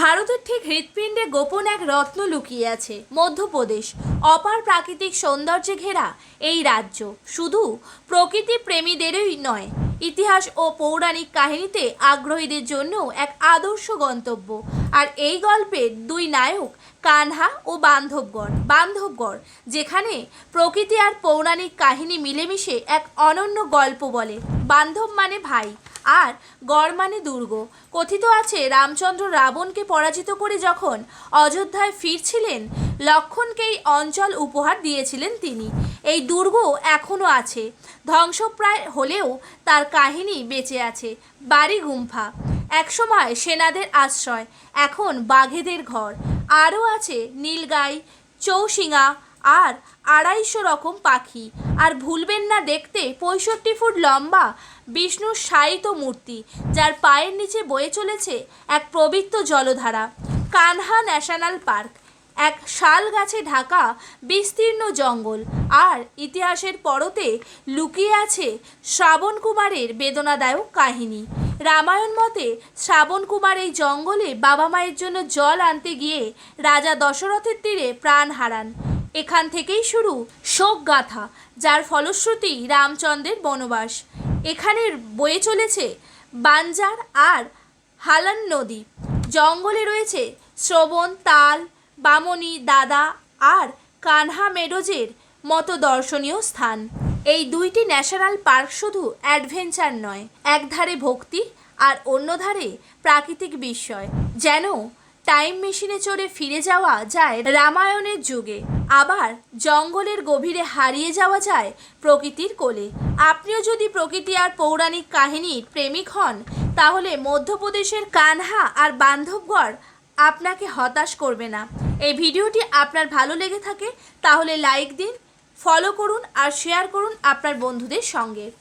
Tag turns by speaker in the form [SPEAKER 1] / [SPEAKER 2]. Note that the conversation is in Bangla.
[SPEAKER 1] ভারতের ঠিক হৃৎপিণ্ডে গোপন এক রত্ন লুকিয়ে আছে। মধ্যপ্রদেশ, অপার প্রাকৃতিক সৌন্দর্যে ঘেরা এই রাজ্য। শুধু প্রকৃতি প্রেমীদেরই নয়, ইতিহাস ও পৌরাণিক কাহিনীতে আগ্রহীদের জন্য এক আদর্শ গন্তব্য। আর এই গল্পের দুই নায়ক কানহা ও বান্ধবগড় বান্ধবগড় যেখানে প্রকৃতি আর পৌরাণিক কাহিনী মিলেমিশে এক অনন্য গল্প বলে। বান্ধব মানে ভাই, আর গড় মানে দুর্গ। কথিত আছে, রামচন্দ্র রাবণকে পরাজিত করে যখন অযোধ্যায় ফিরছিলেন, লক্ষণকে এই অঞ্চল উপহার দিয়েছিলেন তিনি। এই দুর্গ এখনও আছে। ধ্বংসপ্রায় হলেও তার কাহিনী বেঁচে আছে। বাড়ি গুম্ফা। একসময় সেনাদের আশ্রয়, এখন বাঘেদের ঘর। আরও আছে নীলগাই, চৌশিঙা আর আড়াইশো রকম পাখি। আর ভুলবেন না দেখতে পঁয়ষট্টি ফুট লম্বা বিষ্ণুর শায়িত মূর্তি, যার পায়ের নিচে বয়ে চলেছে এক পবিত্র জলধারা, কানহা ন্যাশনাল পার্ক। এক শাল গাছে ঢাকা বিস্তীর্ণ জঙ্গল। আর ইতিহাসের পরতে লুকিয়ে আছে শ্রাবণ কুমারের বেদনাদায়ক কাহিনী। রামায়ণ মতে, শ্রাবণ কুমার এই জঙ্গলে বাবা মায়ের জন্য জল আনতে গিয়ে রাজা দশরথের তীরে প্রাণ হারান। এখান থেকেই শুরু শোক গাথা যার ফলশ্রুতি রামচন্দ্রের বনবাস। এখানে বয়ে চলেছে বাঞ্জার আর হালান নদী। জঙ্গলে রয়েছে শ্রবণ, তাল বামনি, দাদা আর কানহা মেডোজের মতো দর্শনীয় স্থান। এই দুইটি ন্যাশনাল পার্ক শুধু অ্যাডভেঞ্চার নয়, একধারে ভক্তি আর অন্যধারে প্রাকৃতিক বিস্ময়। যেন টাইম মেশিনে চড়ে ফিরে যাওয়া যায় রামায়ণের যুগে, আবার জঙ্গলের গভীরে হারিয়ে যাওয়া যায় প্রকৃতির কোলে। আপনিও যদি প্রকৃতি আর পৌরাণিক কাহিনীর প্রেমিক হন, তাহলে মধ্যপ্রদেশের কানহা আর বান্ধবগড় আপনাকে হতাশ করবে না। এই ভিডিওটি আপনার ভালো লেগে থাকে তাহলে লাইক দিন ফলো করুন আর শেয়ার করুন আপনার বন্ধুদের সঙ্গে।